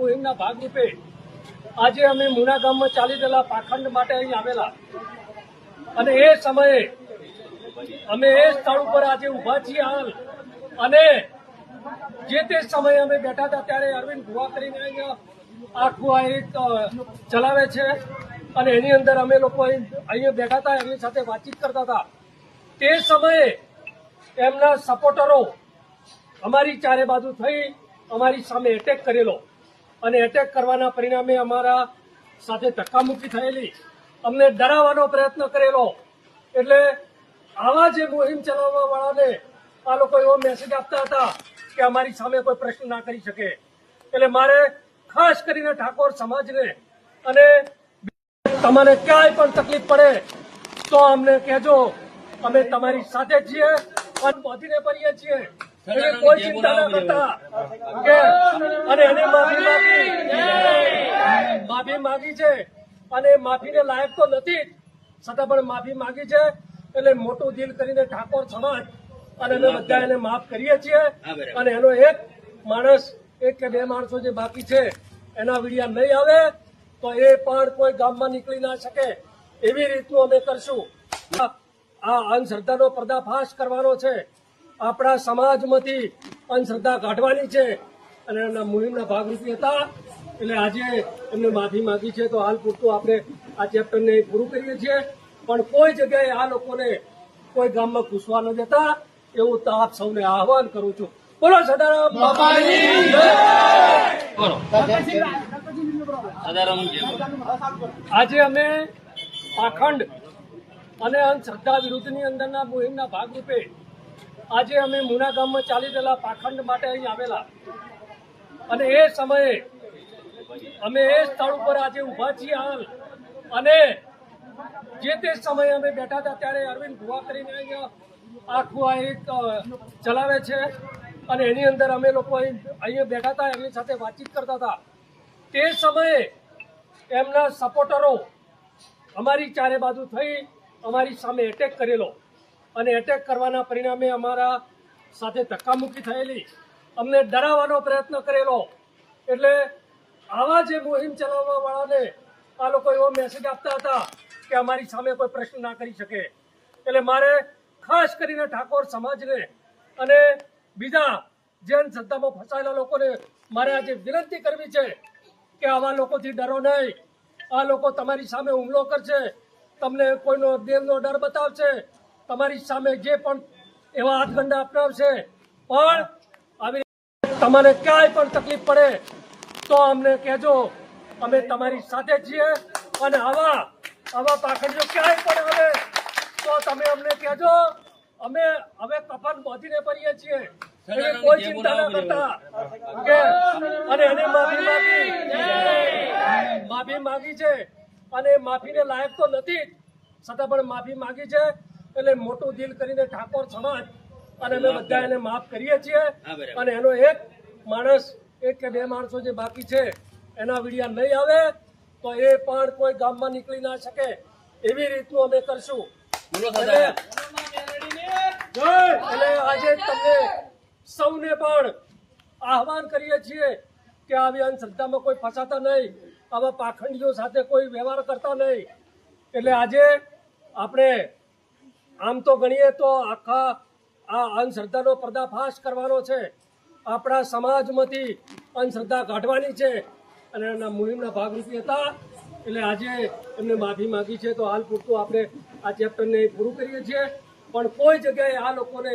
મુહિમના ભાગરૂપે આજે અમે મુના ગામમાં ચાલી રહેલા પાખંડ માટે અહીં આવેલા. અને એ સમયે અમે એ સ્થળ ઉપર આજે ઊભા છીએ હાલ. અને જે તે સમયે અમે બેઠા હતા ત્યારે અરવિંદ ગુવા કરીને અહીંયા આખું આ એક ચલાવે છે. અને એની અંદર અમે લોકો અહીંયા બેઠા હતા, એમની સાથે વાતચીત કરતા હતા. તે સમયે એમના સપોર્ટરો અમારી ચારે બાજુ થઈ, અમારી સામે એટેક કરેલો. અને એટેક કરવાના પરિણામે અમારા સાથે ધક્કામુક્કી થયેલી. અમને ડરાવવાનો પ્રયત્ન કરેલો. એટલે આવા જે મુહિમ ચલાવવા વાળાને આ લોકો એવો મેસેજ આપતા હતા કે અમારી સામે કોઈ પ્રશ્ન ના કરી શકે. એટલે મારે ખાસ કરીને ઠાકોર સમાજને અને તમારે ક્યાંય પણ તકલીફ પડે તો અમને કહેજો. અમે તમારી સાથે છીએ અને વધીને પડીએ છીએ. એટલે કોઈ ચિંતા ના કરતા. કે અને એને માફી માગી. માફી માગી છે અને માફીને લાયક તો નથી. છતાં પણ માફી માગી છે. એટલે મોટું દિલ કરીને ઠાકોર સમાજ અને અમે બધા એને માફ કરીએ છીએ. અને એનો એક માણસ એક કે બે માણસો જે બાકી છે એના વિડિયા નહીં આવે તો એ પણ કોઈ ગામમાં નીકળી ના શકે. એવી રીતનું અમે કરશું. આ અંધશ્રદ્ધાનો પર્દાફાશ કરવાનો છે. આપણા સમાજમાંથી અંધશ્રદ્ધા કાઢવાની છે અને એમના મુહિમના ભાગરૂપી હતા. એટલે આજે એમને માફી માગી છે. તો હાલ પૂરતું આપણે આ ચેપ્ટરને પૂરું કરીએ છીએ. પણ કોઈ જગ્યાએ આ લોકોને કોઈ ગામમાં ઘૂસવા ન દેતા એવું તો આપ સૌને આહવાન કરું છું. બોલો સદારામ. આજે અમે પાખંડ અને અંધશ્રદ્ધા વિરુદ્ધની અંદરના મુહિમના ભાગરૂપે આજે અમે મુના ગામમાં ચાલી રહેલા પાખંડ માટે અહીં આવેલા. અને એ સમયે અમે એ સ્થળ ઉપર આજે ઊભા છીએ હાલ. અને જે તે સમયે અમે બેઠા હતા ત્યારે અરવિંદ ભુવા કરીને આખું આ એક ચલાવે છે. અને એની અંદર અમે લોકો અહીંયા બેઠા હતા, એમની સાથે વાતચીત કરતા હતા. તે સમયે એમના સપોર્ટરો અમારી ચારે બાજુ થઈ, અમારી સામે એટેક કરેલો. અને એટેક કરવાના પરિણામે અમારા સાથે ધક્કામુક્કી થયેલી. અમને ડરાવવાનો પ્રયત્ન કરેલો. એટલે આવા જે મુહિમ ચલાવવાવાળાને આ લોકો એવો મેસેજ આપતા હતા કે અમારી સામે કોઈ પ્રશ્ન ના કરી શકે. એટલે મારે ખાસ કરીને ઠાકોર સમાજને અને બીજા જૈન શ્રદ્ધામાં ફસાયેલા લોકોને મારે આજે વિનંતી કરવી છે કે આવા લોકોથી ડરો નહીં. આ લોકો તમારી સામે હુમલો કરશે. તમને કોઈનો દેવનો ડર બતાવશે. તમારી સામે જે પણ એવા હાથગંડા અપનાવશે પણ આવી તમારે ક્યાંય પણ તકલીફ પડે તો અમને કહેજો અમે તમારી સાથે છીએ અને આવા આવા પાખંડીઓ ક્યાંય પણ આવે તો તમે અમને કહેજો અમે હવે કફન બાંધીને પડીએ છીએ. કોઈ ચિંતા ના કરતા. કે અને એને માફી માગી. માફી માગી છે. અને માફીને લાયક તો નથી. છતાં પણ માફી માગી છે. એટલે મોટું દિલ કરીને ઠાકોર સમાજ અને અમે બધા એને માફ કરીએ છીએ. અને એનો એક માણસ એક કે બે માણસો જે બાકી છે એના વિડિયા નહીં આવે તો એ પણ કોઈ ગામમાં નીકળી ના શકે. એવી રીતનું અમે કરશું. એટલે આજે તમને સૌને પણ આહવાન કરીએ છીએ કે આવી અંધશ્રદ્ધામાં કોઈ ફસાતા નહીં આવા પાખંડીઓ સાથે કોઈ વ્યવહાર કરતા નહીં. એટલે આજે આપણે આમ તો ગણીએ તો આખા આ અંધશ્રદ્ધાનો પર્દાફાશ કરવાનો છે. આપણા સમાજમાંથી અંધશ્રદ્ધા કાઢવાની છે. અને એના મુહિમના ભાગરૂપી હતા. એટલે આજે એમને માફી માગી છે. તો હાલ પૂરતું આપણે આ ચેપ્ટરને પૂરું કરીએ છીએ. પણ કોઈ જગ્યાએ આ લોકોને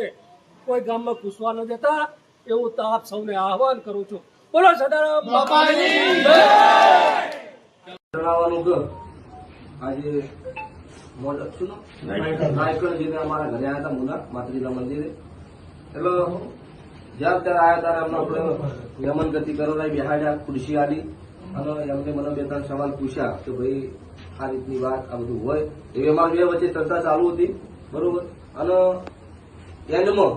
કોઈ ગામમાં ઘૂસવા ન દેતા. એવું તો આપ સૌને આહવાન કરું છું. બોલો સદારામ આજે મોડ છું નાયકણ અમારા ઘરે આવ્યા હતા મુના માતૃના મંદિરે. એટલે જ્યાં ત્યારે આવ્યા ત્યારે એમને આપણે યમન ગતિ કરેલા બેહાડ્યા ખુરશી આડી. અને એમને મને બે ત્રણ સવાલ પૂછ્યા કે ભાઈ આ રીતની વાત આ બધું હોય. એવી અમારી બે વચ્ચે ચર્ચા ચાલુ હતી બરોબર? અને એન્ડમાં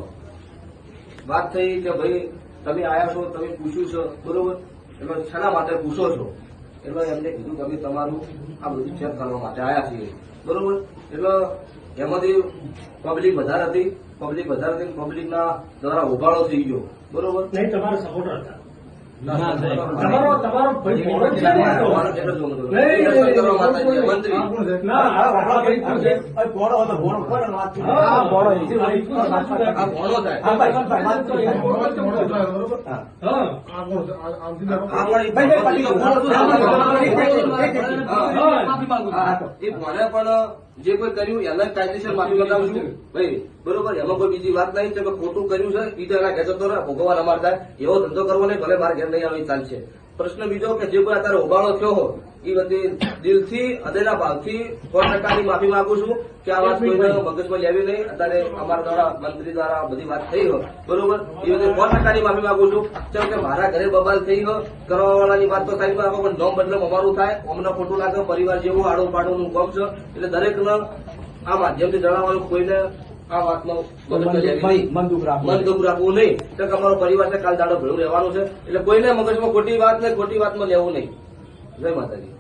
વાત થઈ કે ભાઈ તમે આવ્યા છો તમે પૂછ્યું છો બરોબર? એટલે શેના માટે પૂછો છો. એટલે એમને કીધું કે અમે તમારું આ બધું ચેક કરવા માટે આવ્યા છીએ. બરોબર? એટલે એમાંથી પબ્લિક વધારે હતી પબ્લિક વધારે હતી પબ્લિકના દ્વારા ઉભાળો થઈ ગયો. બરોબર? નહીં, તમારા સપોર્ટર હતા. તમારો તમારો ભાઈ મોડો છે? આપણા ભાઈ માંગુ છે? એ. આ પણ જે કોઈ કર્યું એને કાયદેસર માફી મંગાવું છું ભાઈ બરોબર એમાં કોઈ બીજી વાત નહીં છે કે ખોટું કર્યું છે બીજા એના ઘેર જતો ભોગવવા અમાર થાય એવો ધંધો કરવો નહીં ભલે મારા ઘેર નહીં આવે ચાલશે પ્રશ્ન બીજો કે જે કોઈ અત્યારે ઉભાળો થયો હો એ બધી દિલથી હૃદયના ભાવથી સો ટકાની માફી માંગુ છું કે આ વાત કોઈને મગજમાં લેવી નહીં. અત્યારે અમારા દ્વારા મંત્રી દ્વારા બધી વાત થઈ હોય. બરોબર? એ બધી સો ટકાની માફી માંગુ છું. કેમ કે મારા ઘરે બબાલ થઈ ગયો કરવાવાળાની વાત તો થાય પણ નોમ બદલમ અમારું થાય. અમને ખોટું લાગે પરિવાર જેવું આડું નું કોમ છે. એટલે દરેકને આ માધ્યમથી જણાવવાનું કોઈને આ વાતમાં મગજમાં મન દુઃખ રાખવું નહીં. તો તમારો અમારો પરિવાર છે કાલ દાડો ભેળું રહેવાનું છે. એટલે કોઈને મગજમાં ખોટી વાત ને ખોટી વાતમાં લેવું નહીં. જય માતાજી.